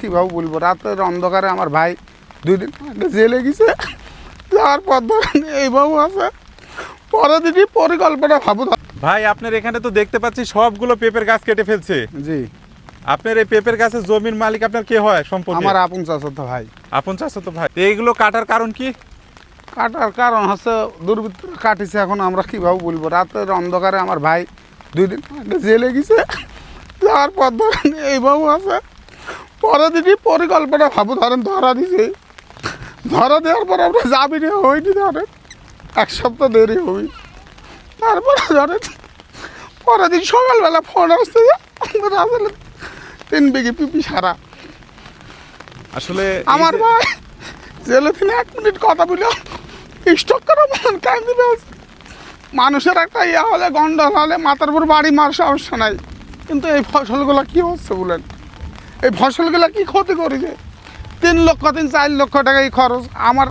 কীভাবে বলব রাতের অন্ধকারে আমার ভাই দুই দিন আগে জেলে গেছে যাওয়ার পর ধরেন এইভাবে আছে। পরের দিনই পরিকল্পনা ভাবো ভাই আপনার এখানে তো দেখতে পাচ্ছি সবগুলো পেঁপের গাছ কেটে ফেলছে। জি। আপনার এই পেঁপের গাছের জমির মালিক আপনার কে হয় সম্পত্তি আমার আপন চাচা তো ভাই। আপন চাষা তো ভাই এইগুলো কাটার কারণ কি? কাটার কারণ হচ্ছে দুর্বৃত্ত কাটিছে এখন আমরা কীভাবে বলব? রাতের অন্ধকারে আমার ভাই দুই দিন আগে জেলে গেছে যাওয়ার পর ধরেন এইভাবে আছে। পরের দিনই পরিকল্পনা ভাবো ধরেন ধরা দিছে। ধরা দেওয়ার পর আমরা যাবি রে হইনি ধরেন। এক সপ্তাহ দেরি হই তারপরে ধরেন পরের দিন সকালবেলা ফোন আসছে আসলে তিন বিঘে পিপি সারা। আসলে আমার ভাই জেলে তিনি এক মিনিট কথা বলে স্টক করে মন কান্দি মানুষের একটা ইয়া হলে গন্ডল হলে মাথার উপর বাড়ি মার সমস্যা নাই। কিন্তু এই ফসলগুলো কি হচ্ছে বলেন? এই ফসলগুলো কি ক্ষতি করেছে তিন লক্ষ তিন চার লক্ষ টাকা এই খরচ। আমার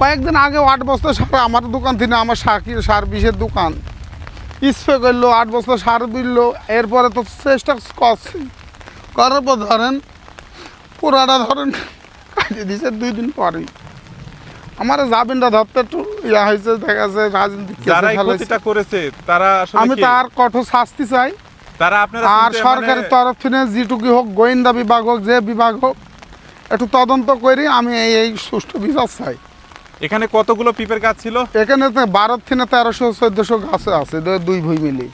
কয়েকদিন আগে আট বস্তা সার আমার দোকান থেকে আমার সার সার বিষের দোকান। স্প্রে করল আট বস্তা সার দিল। এরপরে তো চেষ্টা করছি। করার পর ধরেন পুরাটা ধরেন কাটিয়ে দিছে দুই দিন পরেই আমার জামিনটা ধরতে একটু ইয়া হয়েছে দেখা যাচ্ছে রাজনীতি করেছে তারা আমি? তার কঠোর শাস্তি চাই। তারা আপনারা আর সরকারের মানে- তরফ থেকে যেটুকু হোক গোয়েন্দা বিভাগ হোক যে বিভাগ হোক একটু তদন্ত করি আমি এই এই সুষ্ঠু বিচার চাই। এখানে কতগুলো পিপের গাছ ছিল? এখানে বারো থেকে তেরোশো চোদ্দশো গাছ আছে দুই ভুই মিলি।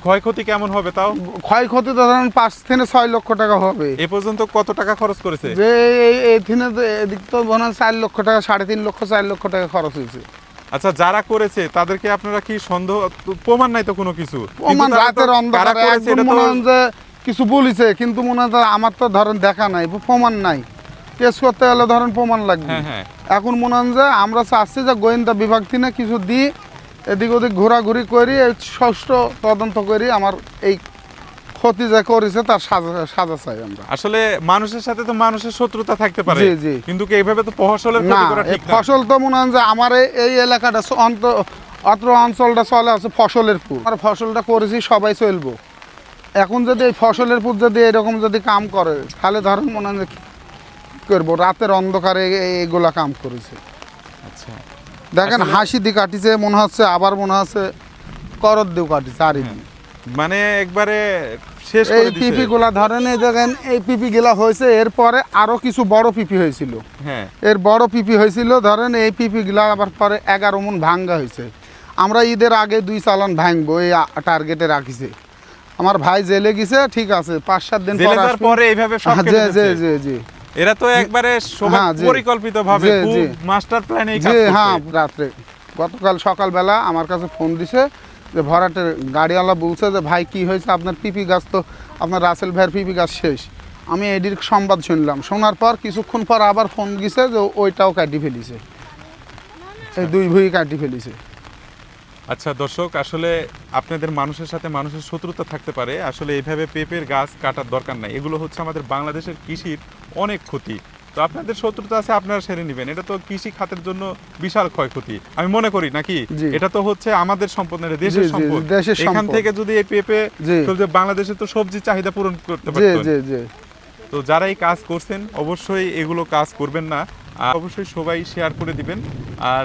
ক্ষয়ক্ষতি কেমন হবে তাও? ক্ষয়ক্ষতি তো ধরেন পাঁচ থেকে ছয় লক্ষ টাকা হবে। এ পর্যন্ত কত টাকা খরচ করেছে? যে এই এই এদিক তো মনে হয় চার লক্ষ টাকা সাড়ে তিন লক্ষ চার লক্ষ টাকা খরচ হয়েছে। আচ্ছা যারা করেছে তাদেরকে আপনারা কি সন্দেহ প্রমাণ নাই তো কোনো কিছু? তো- রাতের অন্ধকারে একদম মনে হয় যে কিছু বলিছে কিন্তু মনে হয় আমার তো ধরেন দেখা নাই প্রমাণ নাই। কেস করতে গেলে ধরেন প্রমাণ লাগবে। হ্যাঁ হ্যাঁ। এখন মনে হয় যে আমরা চাচ্ছি যে গোয়েন্দা বিভাগ থেকে কিছু দিই এদিক ওদিক ঘোরাঘুরি করি ষষ্ঠ তদন্ত করি আমার এই ক্ষতি যে করেছে তার সাজা সাজা চাই আমরা। আসলে মানুষের সাথে তো মানুষের শত্রুতা থাকতে পারে। জি, জি। কিন্তু এইভাবে তো ফসলের না ক্ষতি করা ঠিক না? ফসল তো মনে হয় যে আমার এই- এলাকাটা অন্ত অত্র অঞ্চলটা চলে আছে ফসলের পুর। আর ফসলটা করেছি সবাই চলবো। এখন যদি এই ফসলের পুর যদি এরকম যদি কাম করে তাহলে ধরেন মনে হয় করব? রাতের অন্ধকারে এগুলা কাম করেছে। আচ্ছা। দেখেন হাসি দিয়ে কাটিছে মনে হচ্ছে আবার মনে হচ্ছে করদ দিয়েও কাটিছে আর মানে একবারে শেষ এই পিপি গুলা ধরেন এই দেখেন এই পিপি গুলা হয়েছে এরপরে আরও কিছু বড় পিপি হয়েছিল। হ্যাঁ। এর বড় পিপি হয়েছিল ধরেন এই পিপি গুলা আবার পরে এগারো মন ভাঙ্গা হয়েছে। আমরা ঈদের আগে দুই চালান ভাঙবো এই টার্গেটে রাখিছে। আমার ভাই জেলে গেছে ঠিক আছে পাঁচ সাত দিন পর এইভাবে সব হ্যাঁ, জি জি জি এরা তো একবারে পরিকল্পিত ভাবে। মাস্টার প্ল্যানে হ্যাঁ রাত্রে। গতকাল সকালবেলা আমার কাছে ফোন দিছে যে ভরাটের গাড়িওয়ালা বলছে যে, ভাই, কি হয়েছে? আপনার পিপি গাছ তো, আপনার রাসেল ভাইয়ের পিপি গাছ শেষ। আমি এডির সংবাদ শুনলাম। শোনার পর কিছুক্ষণ পর আবার ফোন দিছে যে, ওইটাও কাটি ফেলিছে। এই দুই ভুই কাটি ফেলিছে। আচ্ছা দর্শক, আসলে আপনাদের মানুষের সাথে মানুষের শত্রুতা থাকতে পারে। আসলে এইভাবে পেঁপের গাছ কাটার দরকার নাই। এগুলো হচ্ছে আমাদের বাংলাদেশের কৃষির অনেক ক্ষতি। তো আপনাদের শত্রুতা আছে আপনারা সেরে নেবেন। এটা তো কৃষি খাতের জন্য বিশাল ক্ষয়ক্ষতি। আমি মনে করি নাকি? এটা তো হচ্ছে আমাদের সম্পদ না দেশের সম্পদ। এখান থেকে যদি এই পেঁপে যে বাংলাদেশে তো সবজি চাহিদা পূরণ করতে পারে জি জি। তো যারা এই কাজ করছেন অবশ্যই এগুলো কাজ করবেন না। আর অবশ্যই সবাই শেয়ার করে দিবেন। আর